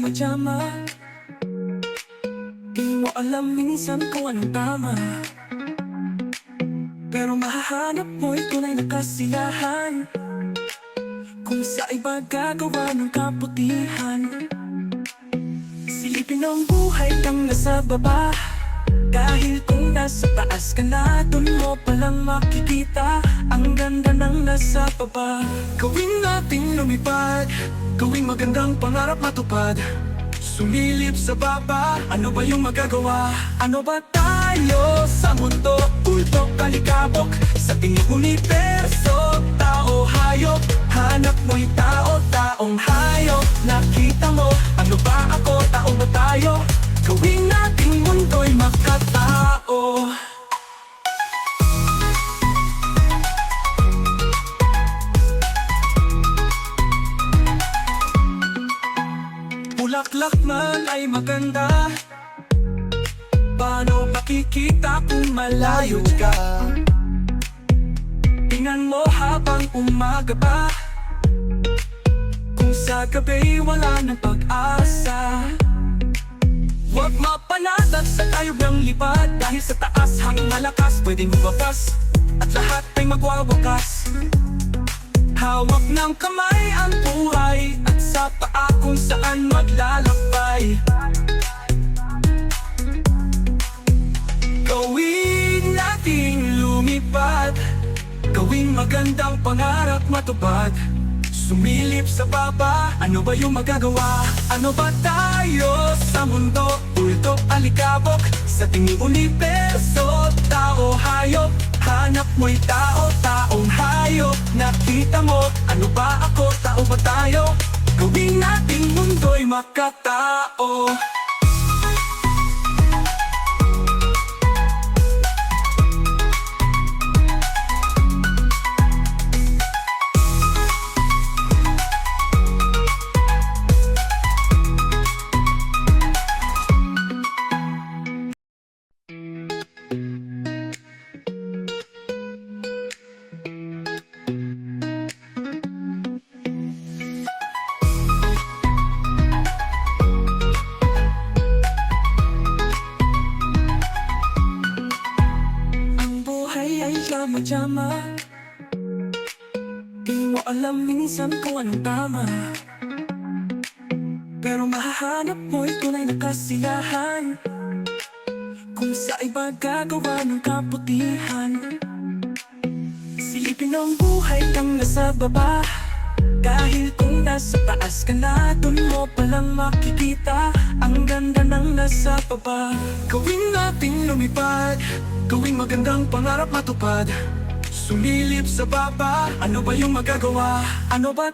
jama-jama Di mo alam minsan kung anong tama. Pero mahahanap mo'y tunay na kasiyahan. Kung sa iba gagawa ng kabutihan Silipin ang buhay kang nasa baba Dahil kung nasa taas ka na Dun mo palang makikita Ang ganda ng nasa baba Gawin nating lumipad Gawing magandang pangarap matupad Sumilip sa baba Ano ba yung magagawa? Ano ba tayo sa mundo? Ultok kalikabok Sa tingin universo Tao hayop Hanap mo'y tao Bulaklak man ay maganda. Paano makikita kung malayo ka? Tingnan mo habang umaga pa. Kung sa gabi wala ng pag-asa. Huwag mapanadag sa tayo ng lipad Dahil sa taas hangin malakas pwedeng lumabas At lahat ay magwawakas. Hawak ng kamay ang buhay At sa paa kung saan maglalakbay. Gawin nating lumipad Gawing magandang pangarap matupad. Sumilip sa baba, ano ba yung magagawa? Ano ba tayo sa mundo? Ultok alikabok, sa tingin universo Tao hayop, hanap mo'y tao, taong hayop. Nakita mo, ano ba ako, tao ba tayo? Gawin nating mundo'y makatao ay jama-jama Di mo alam minsan kung anong tama. Pero mahahanap mo'y tunay na kasiyahan. Kung sa iba gagawa ng kabutihan. Silipin ang buhay kang nasa baba. Dahil kung nasa taas ka na Dun mo palang makikita Ang ganda ng nasa baba. Gawin nating lumipad. Gawing magandang pangarap matupad Sumilip sa baba Ano ba yung magagawa? Ano ba